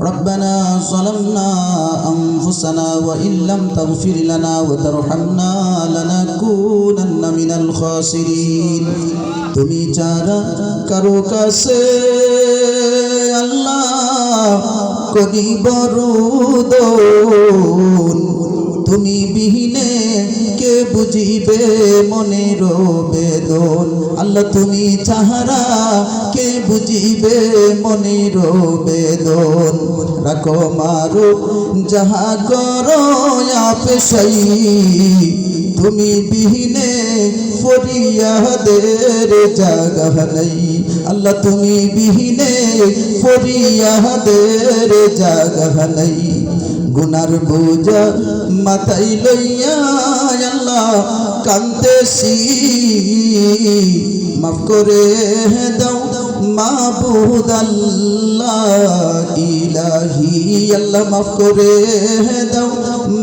ربنا ظلمنا أنفسنا وإن لم تغفر لنا وترحمنا لنكونن من الخاسرين তুমি ছাড়া কারো কাছে আল্লাহ করি বরুদন তুমি বিহীনে কে বুঝিবে মনের বেদন আল্লাহ তুমি চাহারা, কে বুঝিবে মনের বেদন রাখো মারো, যাহা করো আপেশাই তুমি বিহীনে, ফরিয়াদের জাগা নাই। আল্লাহ তুমি বিহীনে, ফরিয়াদের জাগা নাই। গুনার বোঝা মাথায় লইয়া আল্লাহ কান্দেছি মাফ করে দাও মাবুদ আল্লাহ ইলাহি। আল্লাহ মাফ করে দাও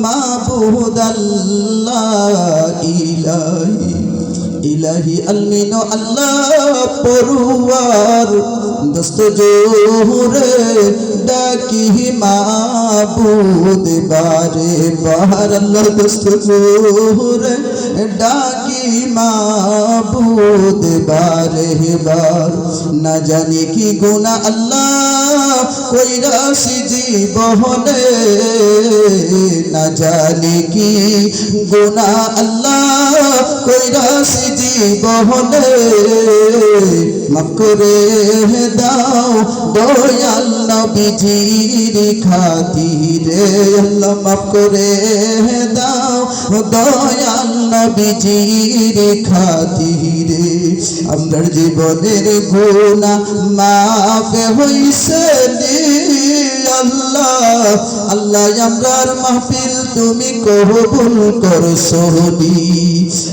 মাবুদ আল্লাহ ইলাহি। ইলাহি আলমিন আল্লাহ পড়ুয়ার দোস্ত জোহরে ডাকি মাবুদ বারে বাহার আল্লাহ দোস্ত জোহরে, ডাকি মাবুদ বারে বার। না জানি কি গুণা আল্লাহ কইরাসি জীবনে। না জানি কি গুণা আল্লাহ কইরাসি জীবনে। মাফ করে দাও দয়াল নবীজির খাতিরে। আল্লাহ মাফ করে দাও দয়াল নবীজির খাতিরে আমার জীবনের গুণা মাফ হইছে আল্লাহ। আল্লাহ, আমরার মাহফিল তুমি কবুল করছ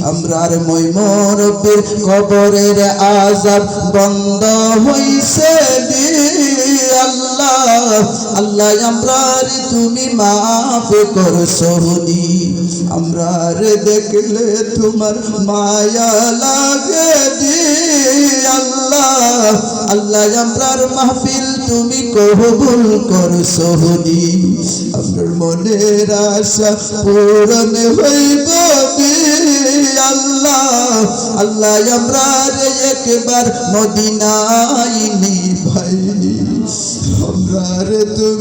আমরার মই মরবের কবরের আজাব বন্ধ হইছে আল্লাহ। আল্লাহ, আমরার তুমি মাফ করছ আমরার দেখলে তোমার মায়া লাগে আল্লাহ। আল্লাহ, আমরার মাহফিল তুমি কবুল করছ আমার মনের আশা পূরণ হইব আল্লাহ। আল্লাহ, আমরার একবার মদিনায় নি ভাই আমরার তুমি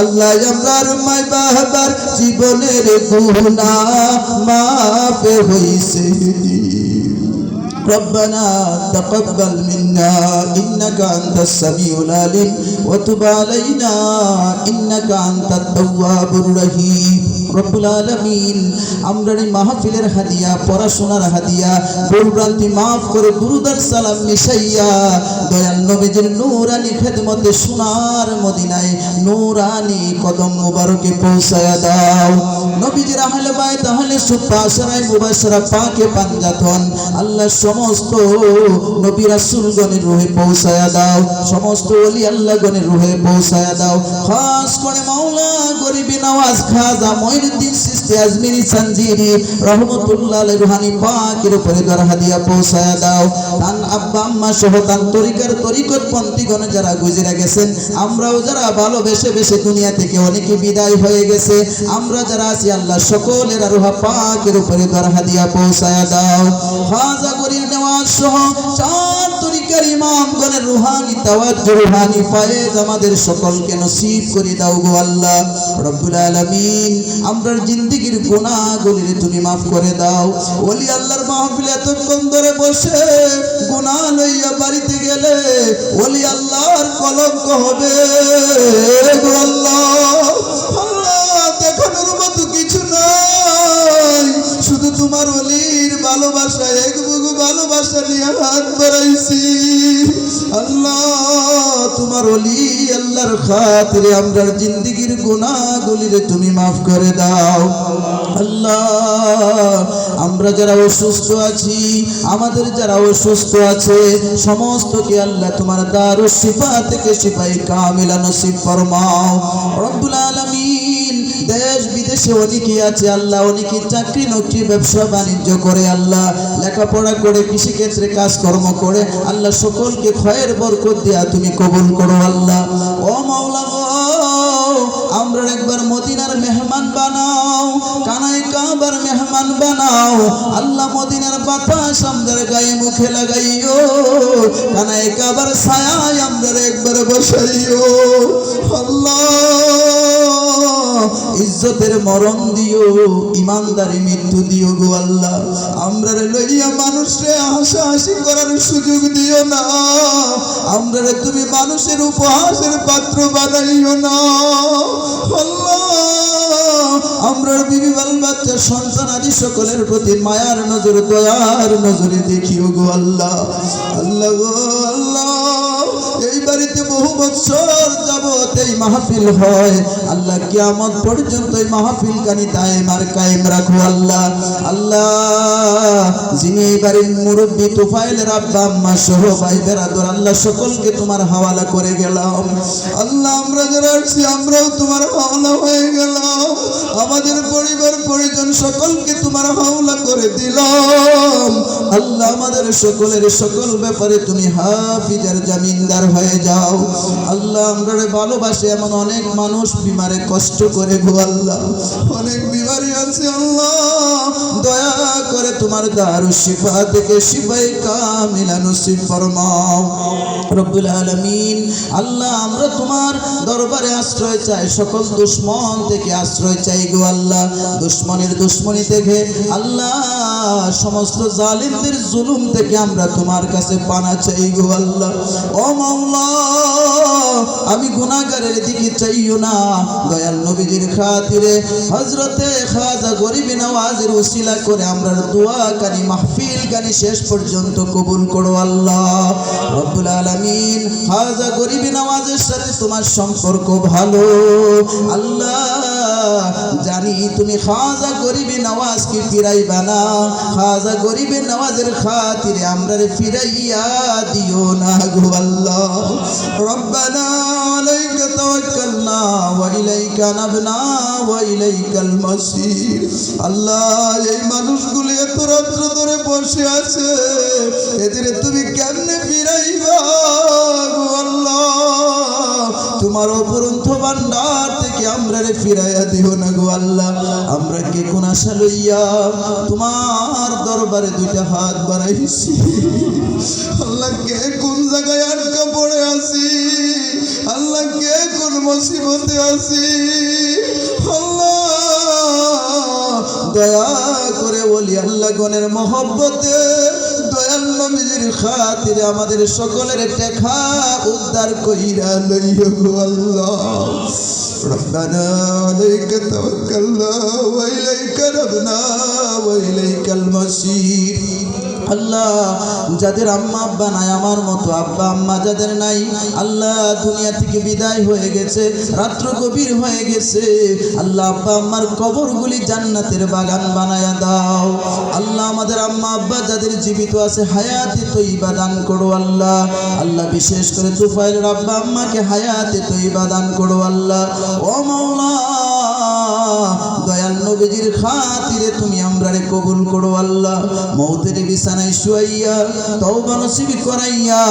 আল্লাহ আমরার মাই বাবার জীবনের গুণা মাফ হইছে ربنا تقبل منا إنك أنت السميع العليم وتب علينا إنك أنت التواب الرحيم রব্বুল আলামিন। আমরা এই মাহফিলের হাদিয়া, পড়াশোনার হাদিয়া ভুলভ্রান্তি মাফ করে দুরুদার সালাম মিশাইয়া, দয়াল নবীজির নূরানি খেদমতে সোনার মদিনায় নূরানি কদম মুবারকে পৌঁছায়া দাও। নবীজির আহলে বাইত, আহলে সুপাশরায় মুবাশশারা পাকে পাঞ্জাতন আল্লাহ সমস্ত নবী রাসূলগণের রূহে পৌঁছায়া দাও। সমস্ত ওলি আল্লাহগণের রূহে পৌঁছায়া দাও। খাস করে মাওলা গরিবি নওয়াজ খাজা মঈনুদ্দিন সিস্তি আজমিরি সঞ্জিরি রহমতুল্লাহ রুহানি পাকের উপরে দর হাদিয়া পৌঁছায়া দাও। তান আব্বা আম্মা সহ তান তরিকার তরিকত পন্থীগণ যারা গুজরে গেছেন, আমরাও যারা ভালোবেসে বেশে দুনিয়া থেকে অনেকে বিদায় হয়ে গেছে, আমরা যারা আছি আল্লাহ সকলের রুহা পাকের উপরে দর হাদিয়া পৌঁছায়া দাও। খাজা গরিব নেওয়াজ সহ চার তরিকার ইমামগণের রুহানি তাওয়াজ্জু, রুহানি ফায়েজ আমাদের সকলকে নসিব করে দাও গো আল্লাহ। রব্বুল আলামিন আমরার জিন্দেগির গুনাহগুলি তুমি মাফ করে দাও। ওলি আল্লাহর মাহফিল এতক্ষণ ধরে বসে গুনাহ লইয়া বাড়িতে গেলে ওলি আল্লাহর কলঙ্ক হবে। দেখানোর মতো কিছু শুধু তোমার অলির ভালোবাসা, এক বুকু ভালোবাসা নিয়ে হাত বাড়াইছি। আল্লাহ আল্লাহ, আমরা যারা অসুস্থ আছি, আমাদের যারা আছে আল্লাহ তোমার দারু শিফা থেকে শিফাই কামিলা নসিব ফরমাও। রব্বুল আলামিন দেশ বিদেশে অনেকে আছে আল্লাহ অনেকে চাকরি, নকরি, ব্যবসা, বাণিজ্য করে আল্লাহ, লেখাপড়া করে, কৃষিক্ষেত্রে কাজকর্ম করে, আল্লাহ সকলকে ক্ষয়ের বরকত দিয়া তুমি কবুল করো আল্লাহ। ও মাওলা আমরা একবার মদিনার মেহমান বানাও কানাই কাবার মেহমান বানাও। আল্লাহ মদিনার বাতাস আমাদের গায়ে মুখে লাগাইও কানাই কাবার ছায়ায় আমরা একবার বসাইও। আল্লাহ ইজ্জতের মরণ দিও, ইমানদারি মৃত্যু দিও গো আল্লাহ। আমরা লইয়া মানুষরে হাসাহাসি করার সুযোগ দিও না। আমরা তুমি মানুষের উপহাসের পাত্র বানাইও না। আমরা বিবি বাল বাচ্চা, সন্তান আদি সকলের প্রতি মায়ার নজর, দয়ার নজরে দেখিও গো আল্লাহ। আল্লাহ গো, আল্লাহ। বাড়িতে বহু বছর যাবত এই মাহফিল হয়। আল্লাহ কিয়ামত পর্যন্ত এই মাহফিল কানি দায়েম আর কায়েম রাখো আল্লাহ। আল্লাহ, যিনি এই বাড়ির মুরব্বী তুফাইলের আব্বা, আম্মা সহ ভাই বেরাদর, আল্লাহ সকলকে তোমার হাওয়ালা করে গেলাম। আল্লাহ, আমরা যারা আছি, আমরাও তোমার হাওলা হয়ে গেলাম। আমাদের পরিবার, পরিজন সকলকে তোমার হাওলা করে দিলাম। আল্লাহ, আমাদের সকলের সকল ব্যাপারে তুমি হাফিজার জামিনদার হয়ে যাও আল্লাহ আমরা ভালোবাসে এমন অনেক মানুষ বিমারে কষ্ট করে গো আল্লাহ। অনেক বিমারি আছে আল্লাহ। দয়া করে তোমার দারু শিফা থেকে শিফাই কামিলা নসিব ফরমাও। রব্বুল আলামিন, আল্লাহ আমরা তোমার দরবারে আশ্রয় চাই, সকল দুশ্মন থেকে আশ্রয় চাই গো আল্লাহ। দুশ্মনের দুশ্মনী থেকে আল্লাহ, সমস্ত জালিমদের জুলুম থেকে আমরা তোমার কাছে পানা চাই গো আল্লাহ। ও মাওলা আমি গুনাহগারের দিকে চাইও না। দয়াল নবীজির খাতিরে হযরতে খাজা গরিব নওয়াজের উসিলা করে আমরা দোয়া কানি, মাহফিল কানি শেষ পর্যন্ত কবুল করো আল্লাহ। রব্বুল আলামিন, খাজা গরিব নওয়াজের সাথে তোমার সম্পর্ক ভালো। আল্লাহ, জানি তুমি খাজা গরিব নওয়াজকে ফিরাইবা না। খাজা গরিব নওয়াজের খাতিরে আমরা ফিরাইয়া দিও না গো আল্লাহ। তাওয়াক্কালনা ওয়া ইলাইকা নাবনা ওয়া ইলাইকাল মাসির। আল্লাহ, এই মানুষগুলো এত রাত্র ধরে বসে আছে, এদের তুমি কেমনে ফিরাইবা তোমার অপরন্ত ভান্ডার থেকে আমরা রে ফিরাইয়া দিও না গো আল্লাহ। আমরা কে কোন আশা লইয়া তোমার দরবারে দুইটা হাত বাড়াইছি? আল্লাহ, কে কোন জায়গায় পড়ে আছি। আল্লাহ কে কোন মুসিবতে আছি? আল্লাহ, দয়া করে বলি আল্লাহ গণের মহব্বতে খাতিরে আমাদের সকলের টেখা উদ্ধার কইরা লইয়া আল্লাহ। ربنا عليك توكلنا وإليك نبنا وإليك المصير আল্লাহ যাদের আম্মা আব্বা নাই আমার মতো আব্বা আম্মা যাদের নাই আল্লাহ দুনিয়া থেকে বিদায় হয়ে গেছে রাত্র গভীর হয়ে গেছে আল্লাহ আব্বা আম্মার কবরগুলি জান্নাতের বাগান বানায়া দাও আল্লাহ আমাদের আম্মা আব্বা যাদের জীবিত আছে হায়াতে তৈবা দান করো আল্লাহ আল্লাহ বিশেষ করে তুফাইলের আব্বা আম্মাকে হায়াতে তৈবা দান করো আল্লাহ ও মাওলা, দয়াল খাতিরে তুমি আমরারে কবুল করো আল্লাহ। মৌতের বিছানায় শুয়াইয়া, তওবা নসিব করাইয়া,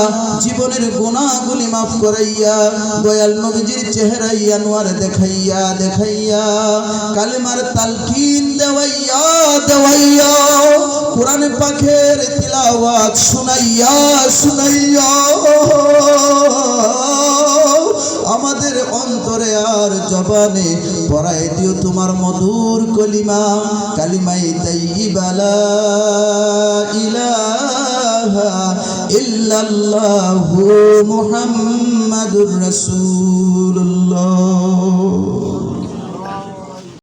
জীবনের গুনাহগুলি মাফ করাইয়া, দয়াল নবীজির চেহারাই আনোয়ার দেখাইয়া দেখাইয়া, কালেমার তালকিন দেওয়াইয়া দেওয়াইয়া, কোরআন পাখের তিলাওয়াত শুনাইয়া শুনাইয়া আমাদের অন্তরে আর জবানে পড়াই দিও তোমার মধুর কলিমা কালিমাই তাইবালা ইলাহা ইল্লাল্লাহু মুহাম্মাদুর